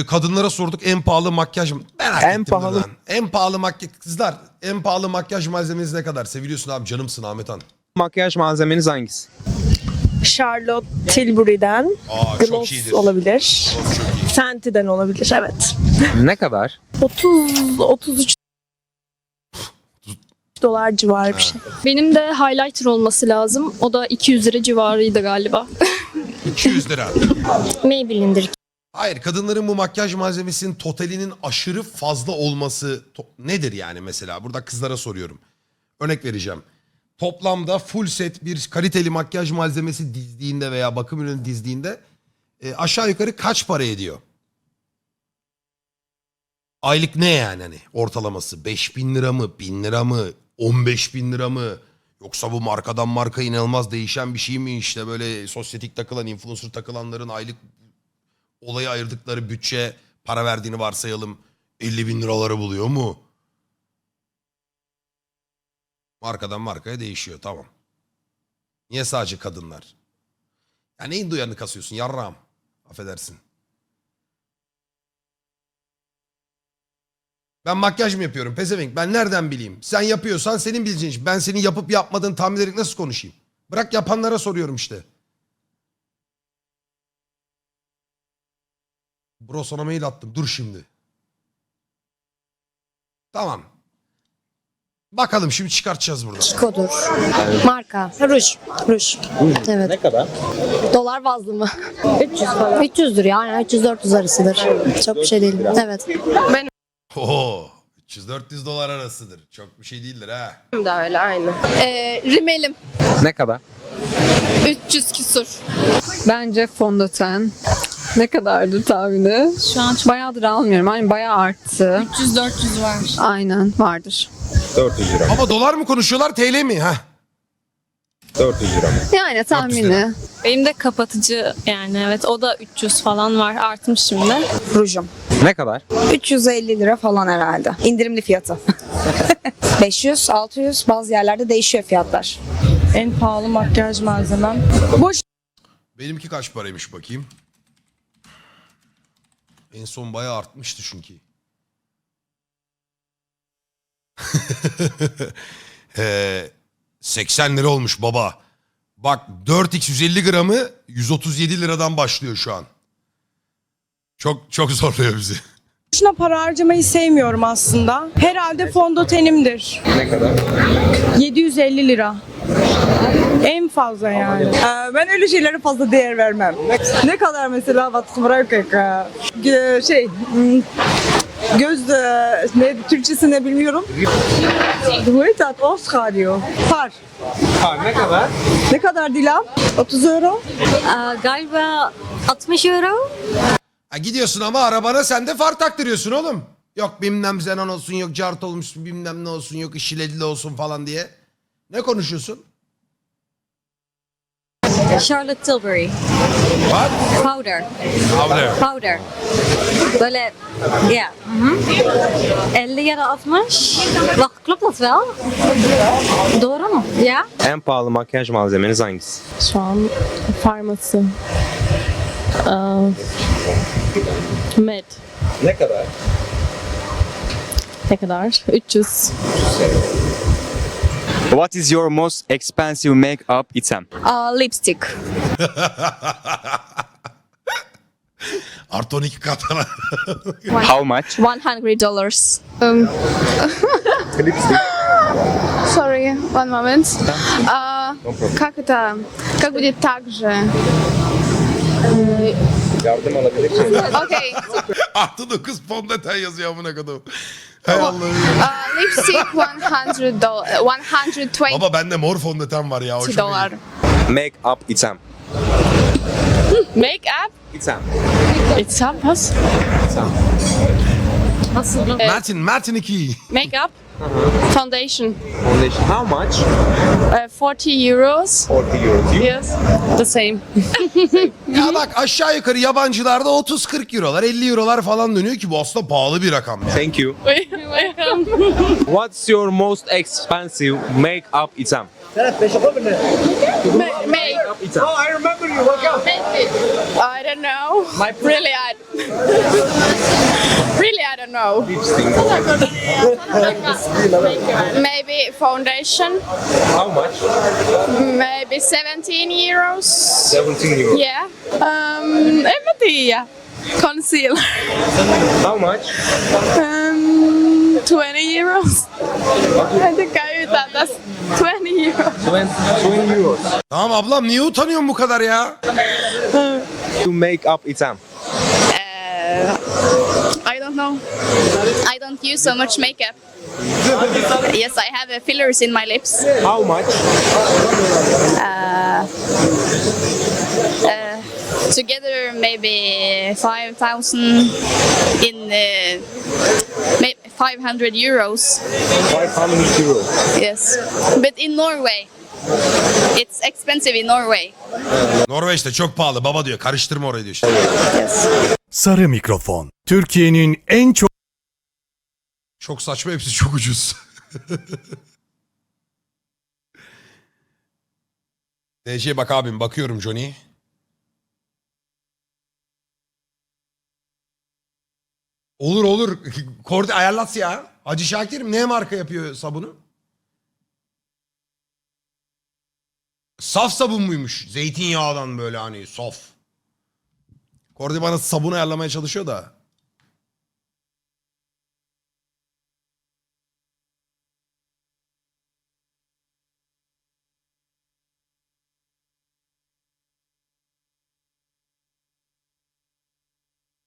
e, kadınlara sorduk en pahalı makyaj mı? Merak En ettim pahalı- ben. En pahalı makyaj kızlar en pahalı makyaj malzemeniz ne kadar? Seviliyorsun abi canımsın Ahmet Han. Makyaj malzemeniz hangisi? Charlotte Tilbury'den Aa çok Gloss iyidir. olabilir. Gloss çok iyi. Fenty'den olabilir evet. Ne kadar? 30 33 dolar civarı bir şey. Benim de highlighter olması lazım. O da 200 lira civarıydı galiba. 200 lira. Maybelline'dir. Hayır kadınların bu makyaj malzemesinin totalinin aşırı fazla olması nedir yani mesela? Burada kızlara soruyorum. Örnek vereceğim. Toplamda full set bir kaliteli makyaj malzemesi dizdiğinde veya bakım ürünü dizdiğinde e, aşağı yukarı kaç para ediyor? Aylık ne yani hani ortalaması? 5000 lira mı? 1000 lira mı? 15 bin lira mı? Yoksa bu markadan marka inanılmaz değişen bir şey mi? İşte böyle sosyetik takılan, influencer takılanların aylık olaya ayırdıkları bütçe para verdiğini varsayalım 50 bin liraları buluyor mu? Markadan markaya değişiyor tamam. Niye sadece kadınlar? Ya neyin duyarını kasıyorsun yarrağım? Affedersin. Ben makyaj mı yapıyorum pezevenk ben nereden bileyim? Sen yapıyorsan senin bileceğin iş. Ben senin yapıp yapmadığını tahmin ederek nasıl konuşayım? Bırak yapanlara soruyorum işte. Bro sana mail attım. Dur şimdi. Tamam. Bakalım şimdi çıkartacağız burada. Kodur. Marka. Ruj. Ruj. Evet. Ne kadar? Dolar bazlı mı? 300 falan. 300'dür ya. Yani 300-400 arasıdır. Çok bir şey değil. Evet. Oo, 300-400 dolar arasıdır. Çok bir şey değildir ha. da öyle aynı. Ee, rimelim Ne kadar? 300 küsur. Bence fondöten. Ne kadardı tahmini? Şu an Bayağıdır almıyorum. Hani bayağı arttı. 300-400 var. Aynen vardır. 400 lira. Ama dolar mı konuşuyorlar TL mi? ha? 400 lira mı? Yani tahmini. Benim de kapatıcı yani evet o da 300 falan var artmış şimdi. Rujum. Ne kadar? 350 lira falan herhalde. İndirimli fiyatı. 500, 600 bazı yerlerde değişiyor fiyatlar. En pahalı makyaj malzemem. Boş Benimki kaç paraymış bakayım. En son bayağı artmıştı çünkü. Ee, 80 lira olmuş baba. Bak 4x 150 gramı 137 liradan başlıyor şu an. Çok çok zorluyor bizi. boşuna para harcamayı sevmiyorum aslında. Herhalde fondötenimdir. Ne kadar? 750 lira. En fazla yani. Ee, ben öyle şeylere fazla değer vermem. Ne kadar mesela bırakık şey hmm, göz e, ne Türkçesi ne bilmiyorum. Duetat Oscar diyor. Par. Ha, ne kadar? Ne kadar Dilan? 30 euro. galiba 60 euro. Ha, gidiyorsun ama arabana sen de far taktırıyorsun oğlum. Yok bilmem zenon olsun yok cart olmuş bilmem ne olsun yok işiledili olsun falan diye. Ne konuşuyorsun? Charlotte Tilbury. Bak. Powder. Powder. Powder. Böyle ya. 50 ya da 60. Bak klopt dat wel? Doğru mu? Ya. En pahalı makyaj malzemeniz hangisi? Şu an farması. Med. Ne kadar? Ne kadar? 300. What is your most expensive makeup item? Aa, lipstick. Artı 12 katana. How much? 100 dollars. Um, Sorry, one moment. А, как это? Как будет так же? Yardım alabilirsin. Окей. Artı 9 fondöten yazıyor amına kodum. Hey lipstick 100 dolar, 120 Baba bende mor fondöten var ya. dolar. Make up item. Hmm, Make-up? Item. It's up, was? Item. Martin, Martin 2. Make up. Foundation. Foundation. How much? Uh, 40 euros. 40 euros. You? Yes. The same. Ya bak aşağı yukarı yabancılarda 30-40 eurolar 50 eurolar falan dönüyor ki bu aslında pahalı bir rakam ya. Thank you. Welcome. What's your most expensive make-up item? Make. Item. I don't know. really, I really I don't know. Maybe foundation. How much? Maybe 17 euros. 17 euro. Yeah. Um, en mä tiedä. Concealer. How much? Um, 20 euros. En tykkää yhtään tästä. 20 euros. 20, 20 euros. Tamam ablam niye utanıyorsun bu kadar ya? To make up exam. I don't know. I don't use so much makeup. yes, I have uh, fillers in my lips. How much? Uh, together, maybe 5,000 in uh, may- 500 euros. 500 euro. Yes. But in Norway, it's expensive in Norway. Norveç'te çok pahalı baba diyor. Karıştırma orayı diyor işte. Yes. Sarı mikrofon. Türkiye'nin en çok Çok saçma hepsi çok ucuz. DC bak abim bakıyorum Johnny. Olur olur. Kordi ayarlat ya. Hacı Şakir'im ne marka yapıyor sabunu? Saf sabun muymuş? Zeytinyağından böyle hani saf. Kordi bana sabun ayarlamaya çalışıyor da.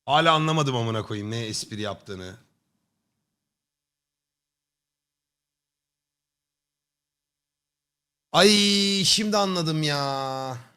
Hala anlamadım amına koyayım ne espri yaptığını. Ay şimdi anladım ya.